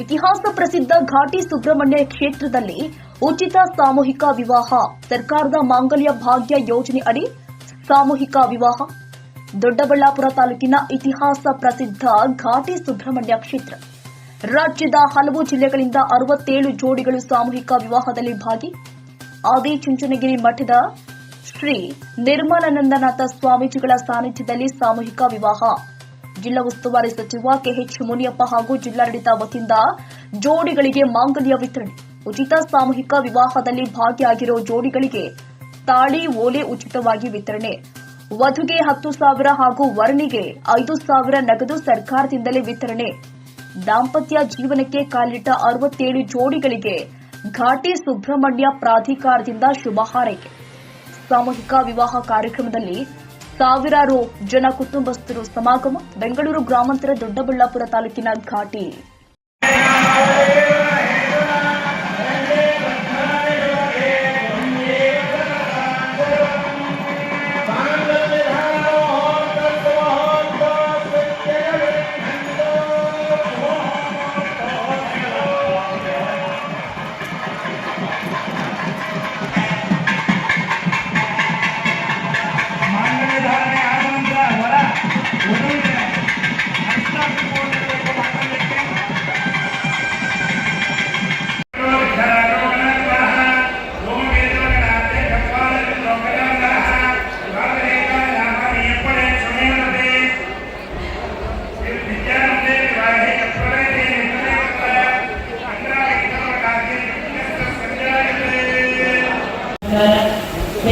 ಇತಿಹಾಸ ಪ್ರಸಿದ್ಧ ಘಾಟಿ ಸುಬ್ರಹ್ಮಣ್ಯ ಕ್ಷೇತ್ರದಲ್ಲಿ ಉಚಿತ ಸಾಮೂಹಿಕ ವಿವಾಹ, ಸರ್ಕಾರದ ಮಾಂಗಲ್ಯ ಭಾಗ್ಯ ಯೋಜನೆ ಅಡಿ ಸಾಮೂಹಿಕ ವಿವಾಹ. ದೊಡ್ಡಬಳ್ಳಾಪುರ ತಾಲೂಕಿನ ಇತಿಹಾಸ ಪ್ರಸಿದ್ಧ ಘಾಟಿ ಸುಬ್ರಹ್ಮಣ್ಯ ಕ್ಷೇತ್ರ. ರಾಜ್ಯದ ಹಲವು ಜಿಲ್ಲೆಗಳಿಂದ ಅರವತ್ತೇಳು ಜೋಡಿಗಳು ಸಾಮೂಹಿಕ ವಿವಾಹದಲ್ಲಿ ಭಾಗಿ. ಆದಿಚುಂಚನಗಿರಿ ಮಠದ ಶ್ರೀ ನಿರ್ಮಲಾನಂದನಾಥ ಸ್ವಾಮೀಜಿಗಳ ಸಾನ್ನಿಧ್ಯದಲ್ಲಿ ಸಾಮೂಹಿಕ ವಿವಾಹ. ಜಿಲ್ಲಾ ಉಸ್ತುವಾರಿ ಸಚಿವ ಕೆಎಚ್ ಮುನಿಯಪ್ಪ ಹಾಗೂ ಜಿಲ್ಲಾಡಳಿತ ವತಿಯಿಂದ ಜೋಡಿಗಳಿಗೆ ಮಾಂಗಲ್ಯ ವಿತರಣೆ. ಉಚಿತ ಸಾಮೂಹಿಕ ವಿವಾಹದಲ್ಲಿ ಭಾಗಿಯಾಗಿರೋ ಜೋಡಿಗಳಿಗೆ ತಾಳಿ ಓಲೆ ಉಚಿತವಾಗಿ ವಿತರಣೆ. ವಧುಗೆ ಹತ್ತು ಸಾವಿರ ಹಾಗೂ ವರ್ಣಿಗೆ ಐದು ಸಾವಿರ ನಗದು ಸರ್ಕಾರದಿಂದಲೇ ವಿತರಣೆ. ದಾಂಪತ್ಯ ಜೀವನಕ್ಕೆ ಕಾಲಿಟ್ಟ ಅರವತ್ತೇಳು ಜೋಡಿಗಳಿಗೆ ಘಾಟಿ ಸುಬ್ರಹ್ಮಣ್ಯ ಪ್ರಾಧಿಕಾರದಿಂದ ಶುಭ ಸಾಮೂಹಿಕ ವಿವಾಹ ಕಾರ್ಯಕ್ರಮದಲ್ಲಿ ಸಾವಿರಾರು ಜನ ಕುಟುಂಬಸ್ಥರು ಸಮಾಗಮ ಬೆಂಗಳೂರು ಗ್ರಾಮಾಂತರ ದೊಡ್ಡಬಳ್ಳಾಪುರ ತಾಲೂಕಿನ ಘಾಟಿ.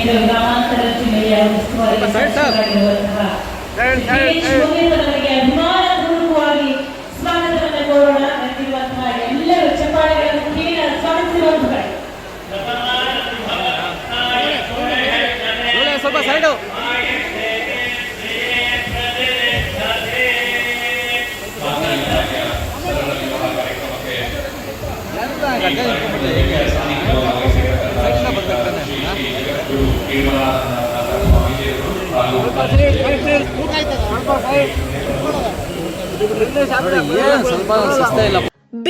ಬೆಂಗಳೂರು ಗ್ರಾಮಾಂತರ ಜಿಲ್ಲೆಯ ಉಸ್ತುವಾರಿ ಸಚಿವರಾಗಿರುವಂತಹ ಕೆ.ಎಚ್. ಮುನಿಯಪ್ಪನವರಿಗೆ ಅಭಿಮಾನಪೂರ್ವಕವಾಗಿ ಸ್ವಾಗತವನ್ನು ಕೋರೋಣ ಬಂದಿರುವಂತಹ ಎಲ್ಲರೂ ಚಪ್ಪಾಳೆಗಳನ್ನು ಕೇಳ ಸ್ವಾಗತಿಸಿರುವಂತಹ ಸ್ವಲ್ಪ ಸೈಡು ಸ್ವಲ್ಪ ಸುಸ್ತ ಇಲ್ಲ.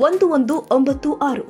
ಒಂದು ಒಂದು ಒಂಬತ್ತು ಆರು.